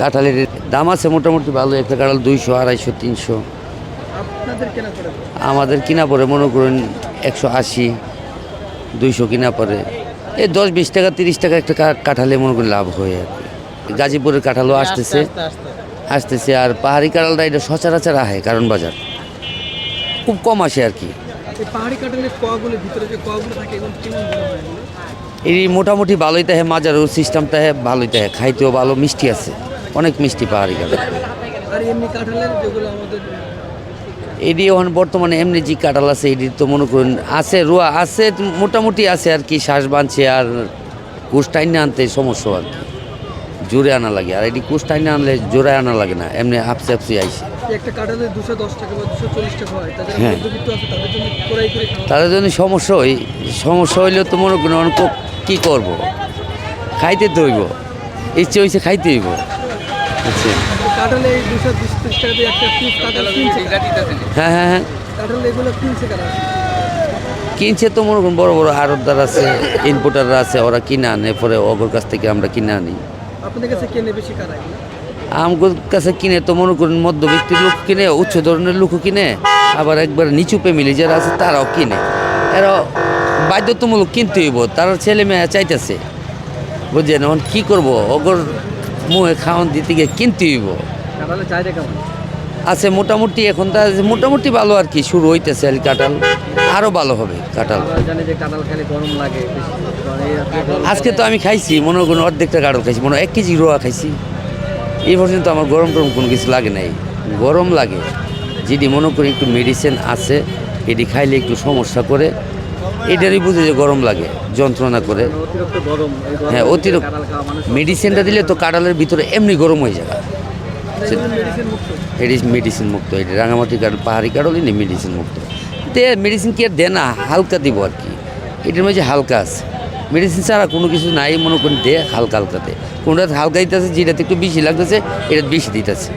কাঁঠালের দাম আছে মোটামুটি ভালো একটা কাঁঠাল দুইশো আড়াইশো তিনশো। আমাদের কিনা পরে মনে করুন একশো আশি দুইশো কিনা পরে এই দশ বিশ টাকা তিরিশ টাকা একটা কাঁঠালে মনে করি লাভ হয় আর কি। গাজীপুরের কাঁঠালও আসতেছে। আস্তে আস্তে। আসতেছে আর পাহাড়ি কাঁঠালটা এটা সচরাচর আহে কারণ বাজার। খুব কম আসে আর কি? এই মোটামুটি ভালোই তাহে মাজারও সিস্টেমটা ভালোই তাহে খাইতেও ভালো মিষ্টি আছে। অনেক মিষ্টি পাহাড়ি কাঁঠাল আমাদের এডি এখন বর্তমানে এমনি যে কাঁঠাল আছে এডি তো মনে করুন আছে রোয়া আছে মোটামুটি আছে আর কি শ্বাস বাঁধছে আর কুশ টাইনে আনতে সমস্যা আর কি। জোরে আনা লাগে আর এটি কুশ টাইনে আনলে জোরে আনা লাগে না এমনি হাফসে হাফসি আইসে। একটা কাঁঠালের দুশো দশ টাকা বা দুশো চল্লিশ টাকা হয় তাদের হ্যাঁ। তাদের জন্য সমস্যা হয় সমস্যা হইলেও তো মনে করুন অনেক কী করব? খাইতে তো হইব ইচ্ছে হয়েছে খাইতে হইব। কাঁঠালে এই দুশো বিশ ত্রিশ টাকা দিয়ে একটা পিস কাঁঠাল কিনছে হ্যাঁ হ্যাঁ হ্যাঁ। কাঁঠাল এগুলো কিনছে কারা? কিনছে তো মনে করুন বড় বড় আড়তদার আছে ইনপুটাররা আছে ওরা কিনে আনে পরে ওগর কাছ থেকে আমরা কিনে আনি। আপনাদের কাছে কেনে বেশি কারা এগুলো? আমগুর কাছে কিনে তো মনে করুন মধ্যবিত্ত লোক কিনে উচ্চ ধরনের লোকও কিনে আবার একবার নিচু ফ্যামিলি যারা আছে তারাও কিনে। এরা বাধ্যতামূলক কিনতে হইব তার ছেলে মেয়ে চাইতেছে। বুঝছেন? এখন কী করব? অগর মুহে খাওয়ান দিতে গিয়ে কিনতে হইব। আছে মোটামুটি এখন তা মোটামুটি ভালো আর কি শুরু হইতেছে আর কাঁঠাল। আরও ভালো হবে কাঁঠাল। এই আজকে তো আমি খাইছি মনে করুন অর্ধেকটা কাঁঠাল খাইছি মনে হয় এক কেজি রোয়া খাইছি। এই পর্যন্ত আমার গরম টরম কোনো কিছু লাগে নাই গরম লাগে। যদি মনে করি একটু মেডিসিন আছে এটি খাইলে একটু সমস্যা করে এটারই বুঝে যে গরম লাগে, যন্ত্রণা করে। হ্যাঁ অতিরিক্ত কাঁঠাল মেডিসিনটা দিলে তো কাঁঠালের ভিতরে এমনি গরম হয়ে যাবে এটি মেডিসিন মুক্ত, এটি রাঙামাটি কাঠ পাহাড়ি কাঠলই নেই মেডিসিন মুক্ত। তে মেডিসিন কি আর দে না, হালকা দিব আর কি। এটার মধ্যে হালকা আছে। মেডিসিন ছাড়া কোনো কিছু নাই, মনে করেন দে হালকা হালকাতে। কোনটা হালকা দিতেছে, যেটাতে একটু বেশি লাগতেছে এটা বেশি দিতেছে।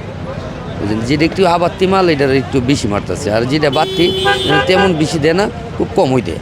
বুঝলেন? যেটা একটু আবাত্তি মাল, এটার একটু বেশি মারতেছে। আর যেটা বাড়তি, তেমন বেশি দেয় না, খুব কমই দেয়